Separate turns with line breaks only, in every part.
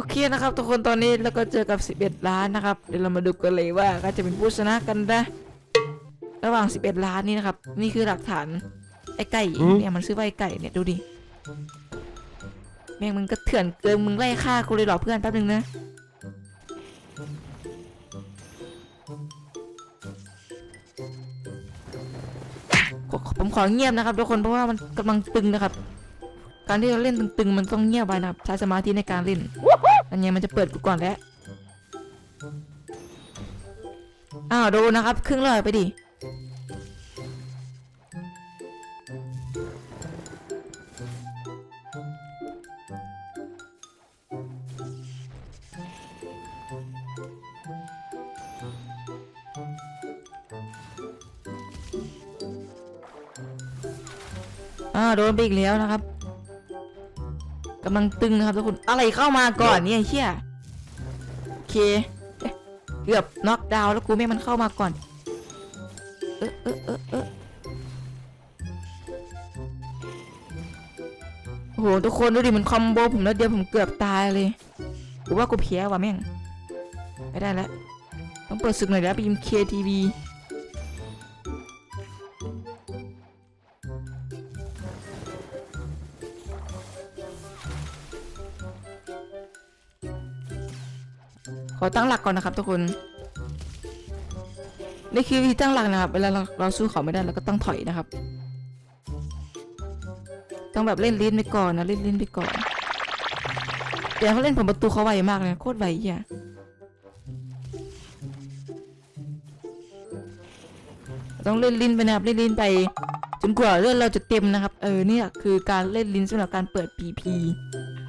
โอเคนะครับทุกคนตอนนี้เราก็เจอกับ 11 ล้านนะครับเดี๋ยวเรามาดูกันเลยว่าใครจะเป็นผู้ชนะกันนะระหว่าง 11 ล้านนี้นะครับ นี่คือหลักฐานไอ้ไก่เนี่ยมันซื้อไว้ไอ้ไก่เนี่ยดูดิแม่งมึงก็เถื่อนเกินมึงไล่ฆ่ากูเลยหรอเพื่อนแป๊บนึงนะผมขอเงียบนะครับทุกคนเพราะว่ามันกำลังตึงนะครับ การที่เราเล่นตึงๆมันต้องเงียบไว้นะครับใช้สมาธิในการเล่น อันนี้มันจะเปิดกูก่อนแล้ว อ้าวดนนะครับ ครึ่งเลยไปดิ อ้าวโดนไปอีกแล้วนะครับ กำลังตึงนะครับทุกคนอะไรเข้ามาก่อนเนี่ยไอ้เชี่ยโอเคเอ๊ะเกือบน็อกดาวน์แล้วกูไม่ให้มันเข้ามาก่อนเออเออเออเออโอ้โหทุกคนดูดิมันคอมโบผมแล้วเดียวผมเกือบตายเลยกูว่ากูเพี้ยว่ะแม่งไม่ได้แล้วต้องเปิดศึกหน่อยแล้วไปยิมเคทีวี ขอตั้งหลักก่อนนะครับทุกคนนี่คือวิธีตั้งหลักนะครับเวลาเราเราสู้เขาไม่ได้เราก็ต้องถอยนะครับ ต้องแบบเล่นลิ้นไปก่อนนะเล่นลิ้นไปก่อนแต่เขาเล่นผมประตูเขาไวมากเลยโคตรไวเหี้ยต้องเล่นลิ้นไปนะครับเล่นลิ้นไป จนกว่าเลือดเราจะเต็มนะครับ เออเนี่ยคือการเล่นลิ้นสำหรับการเปิด PP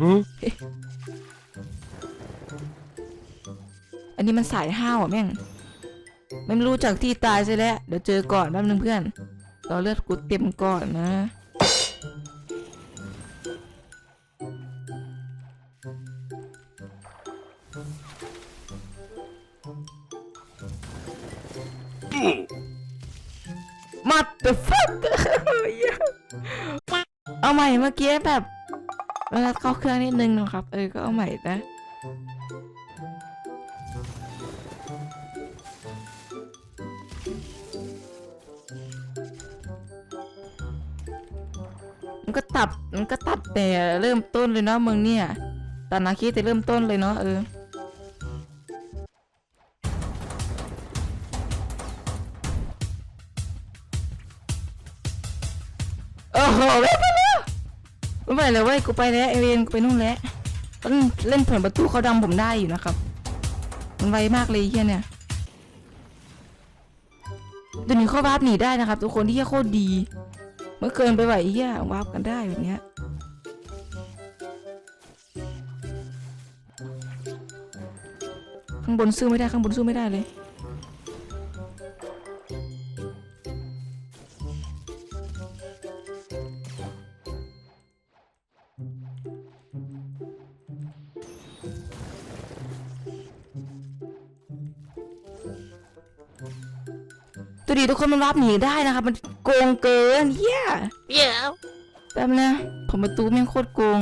หื
อันนี้มันสายห้าวอะแม่งไม่รู้จากที่ตายซะแล้ว เดี๋ยวเจอก่อนแป๊บนึงเพื่อนรอเลือดกูเต็มก่อนนะมัด the fuck เอาใหม่เมื่อกี้แบบเวลาเข้าเครื่องนิดนึงนะครับ เออ ก็เอาใหม่นะ มันก็ตัดมันก็ตัดแต่เริ่มต้นเลยเนาะมึงเนี่ยตัดนาคีแต่เริ่มต้นเลยเนาะเออโอ้โหไม่ไปแล้วไม่ไปเลยเว้ยกูไปแล้วเอเวนกูไปนู่นแล้วต้องเล่นผลประตูเขาดำผมได้อยู่นะครับ มันไวมากเลยเฮียเนี่ยเดี๋ยวนี้เขาวาร์ปหนีได้นะครับ ทุกคนที่เหี้ยโคตรดี เมื่อเกินไปไหวอ้เฮียวาร์ปกันได้แบบเนี้ยข้างบนสู้ไม่ได้ข้างบนสู้ไม่ได้เลย ตัวดีทุกคนมันรับหนีได้นะครับมันโกงเกินเฮีย
เดี๋ยว
แป๊บนะผมประตูแม่งโคตรโกง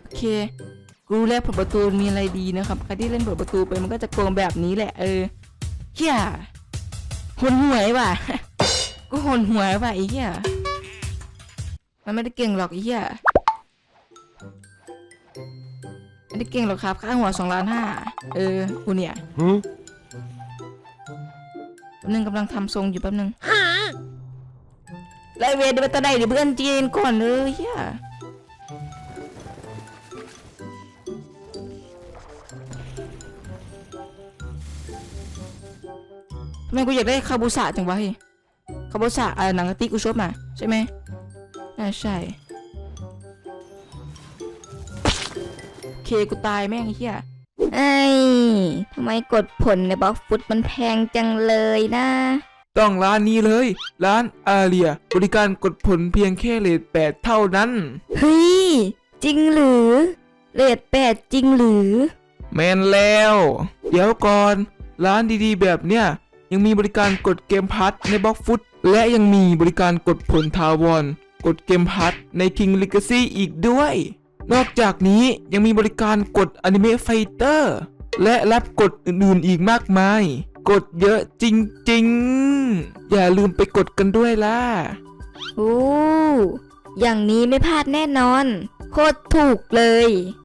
โอเครู้แล้วผมประตูมีอะไรดีนะครับใครที่เล่นผประตูไปมันก็จะโกงแบบนี้แหละเออเฮียหนหวยว่ะ กูหนหวยว่ะไอ้เฮียมันไม่ได้เก่งหรอกไอ้เฮีย ไม่ได้เก่งหรอกครับ ค่าหัวสองล้านห้าเออกูเนี่ย
หืม
แป๊บนึงกำลังทำทรงอยู่แป๊บนึงไลเวทเดี๋ยวไปตะไดเดี๋ยวเพื่อนจีนก่อนเลยเฮียทำไมกูอยากได้คาบูสะจังวะเฮ้ยคาบูสะอ่าหนังกะติกกูชอบมาใช่ไหมน่าใช่ เคกูตายแม่งไอ้เฮีย
ไอ้ยทำไมกดผลในบล็อกฟุตมันแพงจังเลยนะ
ต้องร้านนี้เลย ร้านอาเรีย บริการกดผลเพียงแค่เลทแปดเท่านั้น
เฮ้ย จริงหรือเรทแปดจริงหรือ
แมนแล้ว เดี๋ยวก่อน ร้านดีๆ แบบเนี้ยยังมีบริการกดเกมพัทในบล็อกฟุต และยังมีบริการกดผลทาวรกดเกมพัทใน King Legacy อีกด้วย นอกจากนี้ยังมีบริการกดอนิเมะไฟเตอร์และรับกดอื่นๆอีกมากมาย กดเยอะจริงๆ อย่าลืมไปกดกันด้วยล่ะ
โอ้ อย่างนี้ไม่พลาดแน่นอน โคตรถูกเลย